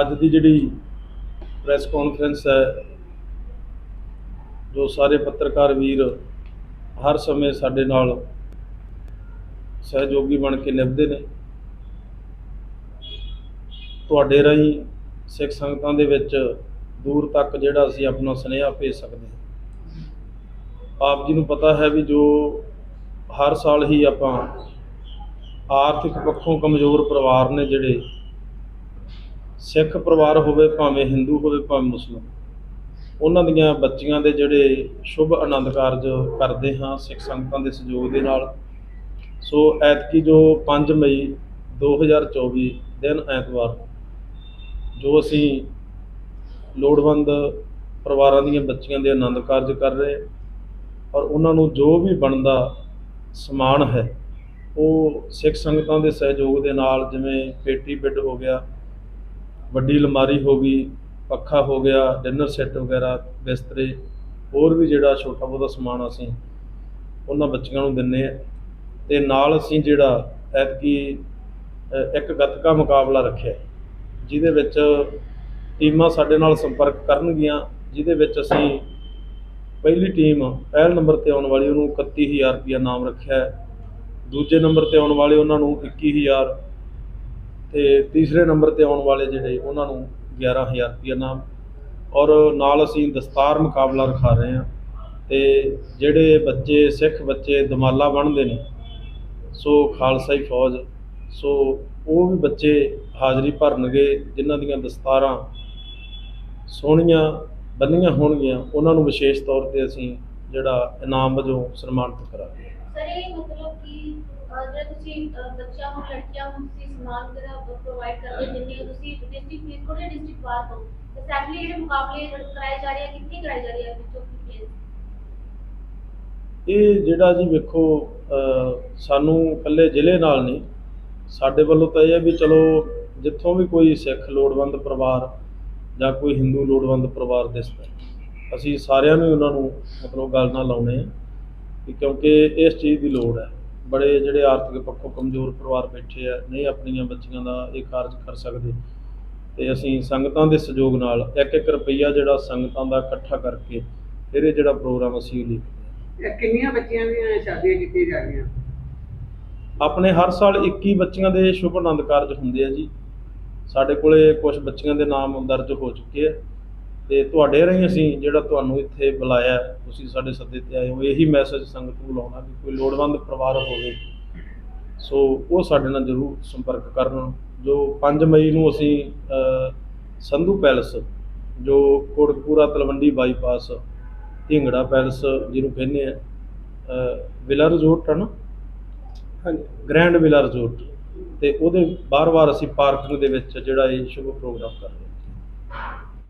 ਅੱਜ ਦੀ ਜਿਹੜੀ press conference ਹੈ, ਜੋ ਸਾਰੇ ਪੱਤਰਕਾਰ ਵੀਰ ਹਰ ਸਮੇਂ ਸਾਡੇ ਨਾਲ ਸਹਿਯੋਗੀ ਬਣ ਕੇ ਨਿਭਦੇ ਨੇ, ਤੁਹਾਡੇ ਰਾਹੀਂ ਸਿੱਖ ਸੰਗਤਾਂ ਦੇ ਵਿੱਚ ਦੂਰ ਤੱਕ ਜਿਹੜਾ ਅਸੀਂ ਆਪਣਾ ਸੁਨੇਹਾ ਭੇਜ ਸਕਦੇ ਹਾਂ। ਆਪ ਜੀ ਨੂੰ ਪਤਾ ਹੈ ਵੀ ਜੋ ਹਰ ਸਾਲ ਹੀ ਆਪਾਂ ਆਰਥਿਕ ਪੱਖੋਂ ਕਮਜ਼ੋਰ ਪਰਿਵਾਰ ਨੇ ਜਿਹੜੇ ਸਿੱਖ ਪਰਿਵਾਰ ਹੋਵੇ, ਭਾਵੇਂ ਹਿੰਦੂ ਹੋਵੇ, ਭਾਵੇਂ ਮੁਸਲਮਾਨ। ਉਹਨਾਂ ਦੀਆਂ ਬੱਚੀਆਂ ਦੇ ਜਿਹੜੇ ਸ਼ੁਭ ਆਨੰਦ ਕਾਰਜ ਕਰਦੇ ਹਾਂ ਸਿੱਖ ਸੰਗਤਾਂ ਦੇ ਸਹਿਯੋਗ ਦੇ ਨਾਲ। ਸੋ ਐਤਕੀ ਜੋ 5 ਮਈ 2024 ਦਿਨ ਐਤਵਾਰ, ਜੋ ਅਸੀਂ ਲੋੜਵੰਦ ਪਰਿਵਾਰਾਂ ਦੀਆਂ ਬੱਚੀਆਂ ਦੇ ਆਨੰਦ ਕਾਰਜ ਕਰ ਰਹੇ ਔਰ ਉਹਨਾਂ ਨੂੰ ਜੋ ਵੀ ਬਣਦਾ ਸਮਾਨ ਹੈ, ਉਹ ਸਿੱਖ ਸੰਗਤਾਂ ਦੇ ਸਹਿਯੋਗ ਦੇ ਨਾਲ ਜਿਵੇਂ ਪੇਟੀ ਬੈੱਡ ਹੋ ਗਿਆ ਵੱਡੀ ਅਲਮਾਰੀ ਹੋ ਗਈ, ਪੱਖਾ ਹੋ ਗਿਆ ਡਿਨਰ ਸੈੱਟ ਵਗੈਰਾ, ਬਿਸਤਰੇ, ਹੋਰ ਵੀ ਜਿਹੜਾ ਛੋਟਾ ਬਹੁਤਾ ਸਮਾਨ ਅਸੀਂ ਉਹਨਾਂ ਬੱਚਿਆਂ ਨੂੰ ਦਿੰਨੇ ਆ। ਤੇ ਨਾਲ ਅਸੀਂ ਜਿਹੜਾ ਐਤਕੀ ਇੱਕ ਗੱਤਕਾ ਮੁਕਾਬਲਾ ਰੱਖਿਆ, ਜਿਹਦੇ ਵਿੱਚ ਟੀਮਾਂ ਸਾਡੇ ਨਾਲ ਸੰਪਰਕ ਕਰਨਗੀਆਂ, ਜਿਹਦੇ ਵਿੱਚ ਅਸੀਂ ਪਹਿਲੀ ਟੀਮ ਪਹਿਲ ਨੰਬਰ ਤੇ ਆਉਣ ਵਾਲੀ, ਉਹਨੂੰ 31000 ਰੁਪਇਆ ਨਾਮ ਰੱਖਿਆ। ਦੂਜੇ ਨੰਬਰ ਤੇ ਆਉਣ ਵਾਲੇ ਉਹਨਾਂ ਨੂੰ 21000 ਤੇ ਤੀਸਰੇ ਨੰਬਰ ਤੇ ਆਉਣ ਵਾਲੇ ਜਿਹੜੇ ਉਹਨਾਂ ਨੂੰ 11000 ਰੁਪਇਆ ਨਾਮ। ਔਰ ਨਾਲ ਅਸੀਂ ਦਸਤਾਰ ਮੁਕਾਬਲਾ ਰਖਾ ਰਹੇ ਹਾਂ। ਤੇ ਜਿਹੜੇ ਬੱਚੇ, ਸਿੱਖ ਬੱਚੇ ਦਮਾਲਾ ਬਣਦੇ ਨੇ, ਸੋ ਖਾਲਸਾਈ ਫੌਜ, ਸੋ ਉਹ ਵੀ ਬੱਚੇ ਹਾਜ਼ਰੀ ਭਰਨਗੇ, ਜਿਨ੍ਹਾਂ ਦੀਆਂ ਦਸਤਾਰਾਂ ਸੋਹਣੀਆਂ ਬੰਨੀਆਂ ਹੋਣਗੀਆਂ, ਉਹਨਾਂ ਨੂੰ ਵਿਸ਼ੇਸ਼ ਤੌਰ ਤੇ ਅਸੀਂ ਜਿਹੜਾ ਇਨਾਮ ਵਜੋਂ ਸਨਮਾਨਿਤ ਕਰਾਂਗੇ ਸਰ ਇਹ ਮਤਲਬ ਕਿ ਜਿਹੜਾ ਤੁਸੀਂ ਬੱਚਿਆਂ ਨੂੰ ਲੜਕੀਆਂ ਨੂੰ ਤੁਸੀਂ ਸਮਾਨ ਵਗੈਰਾ ਪ੍ਰੋਵਾਈਡ ਕਰਦੇ ਜਿੰਨੇ ਤੁਸੀਂ ਡਿਸਟ੍ਰਿਕਟ ਫਰੀਦਕੋਟ ਜਾਂ ਡਿਸਟ੍ਰਿਕਟ ਬਾਹਰ ਤੋਂ? ਐਗਜ਼ੈਕਟਲੀ ਜਿਹੜੇ ਮੁਕਾਬਲੇ ਕਰਾਏ ਜਾ ਰਹੇ ਆ ਕਿੱਥੇ ਕਰਾਏ ਜਾ ਰਹੇ ਆ ਵਿੱਚੋਂ ਇਹ ਜਿਹੜਾ ਜੀ ਵੇਖੋ ਸਾਨੂੰ ਇਕੱਲੇ ਜ਼ਿਲ੍ਹੇ ਨਾਲ ਨਹੀਂ ਸਾਡੇ ਵੱਲੋਂ ਤਾਂ ਇਹ ਹੈ ਵੀ ਚਲੋ ਜਿੱਥੋਂ ਵੀ ਕੋਈ ਸਿੱਖ ਲੋੜਵੰਦ ਪਰਿਵਾਰ ਜਾਂ ਕੋਈ ਹਿੰਦੂ ਲੋੜਵੰਦ ਪਰਿਵਾਰ ਦਿਸਦਾ ਅਸੀਂ ਸਾਰਿਆਂ ਨੂੰ ਉਹਨਾਂ ਨੂੰ ਮਤਲਬ ਗੱਲ ਨਾਲ ਲਾਉਣੇ ਆ ਕਿ ਕਿਉਂਕਿ ਇਸ ਚੀਜ਼ ਦੀ ਲੋੜ ਹੈ। ਬੜੇ ਜਿਹੜੇ ਆਰਥਿਕ ਪੱਖੋਂ ਕਮਜ਼ੋਰ ਪਰਿਵਾਰ ਬੈਠੇ ਆ ਨਹੀਂ ਆਪਣੀਆਂ ਬੱਚੀਆਂ ਦਾ ਇਹ ਕਾਰਜ ਕਰ ਸਕਦੇ। ਤੇ ਅਸੀਂ ਸੰਗਤਾਂ ਦੇ ਸਹਿਯੋਗ ਨਾਲ ਇੱਕ ਇੱਕ ਰੁਪਈਆ ਜਿਹੜਾ ਸੰਗਤਾਂ ਦਾ ਇਕੱਠਾ ਕਰਕੇ ਫਿਰ ਇਹ ਜਿਹੜਾ ਪ੍ਰੋਗਰਾਮ ਅਸੀਂ ਲਿਖਦੇ ਕਿੰਨੀਆਂ ਬੱਚੀਆਂ ਦੀਆਂ ਸ਼ਾਦੀਆਂ ਕੀਤੀਆਂ ਜਾ ਰਹੀਆਂ? ਆਪਣੇ ਹਰ ਸਾਲ 21 ਬੱਚੀਆਂ ਦੇ ਸ਼ੁਭ ਆਨੰਦ ਕਾਰਜ ਹੁੰਦੇ ਆ ਜੀ। ਸਾਡੇ ਕੋਲੇ ਕੁਝ ਬੱਚੀਆਂ ਦੇ ਨਾਮ ਦਰਜ ਹੋ ਚੁੱਕੇ ਆ। ਤੇ ਤੁਹਾਡੇ ਰਾਹੀਂ ਅਸੀਂ ਜਿਹੜਾ ਤੁਹਾਨੂੰ ਇੱਥੇ ਬੁਲਾਇਆ ਤੁਸੀਂ ਸਾਡੇ ਸੱਦੇ ਤੇ ਆਏ ਹੋ ਇਹੀ ਮੈਸੇਜ ਸੰਗਤ ਨੂੰ ਲਾਉਣਾ ਕਿ ਕੋਈ ਲੋੜਵੰਦ ਪਰਿਵਾਰ ਹੋਵੇ। ਸੋ ਉਹ ਸਾਡੇ ਨਾਲ ਜ਼ਰੂਰ ਸੰਪਰਕ ਕਰਨ। ਜੋ 5 ਮਈ ਨੂੰ ਅਸੀਂ ਸੰਧੂ ਪੈਲਸ ਜੋ ਕੋਟਕਪੂਰਾ ਤਲਵੰਡੀ ਬਾਈਪਾਸ ਢਿੰਗੜਾ ਪੈਲਸ ਜਿਹਨੂੰ ਕਹਿੰਦੇ ਆ ਵਿਲਾ ਰਿਜ਼ੋਰਟ ਹੈ ਨਾ? ਹਾਂਜੀ। Grand villa resort. ਤੇ ਉਹਦੇ ਬਾਰ-ਬਾਰ ਅਸੀਂ ਪਾਰਕਿੰਗ ਦੇ ਵਿੱਚ ਜਿਹੜਾ ਇਹ ਸ਼ੁਭ ਪ੍ਰੋਗਰਾਮ ਕਰ ਰਹੇ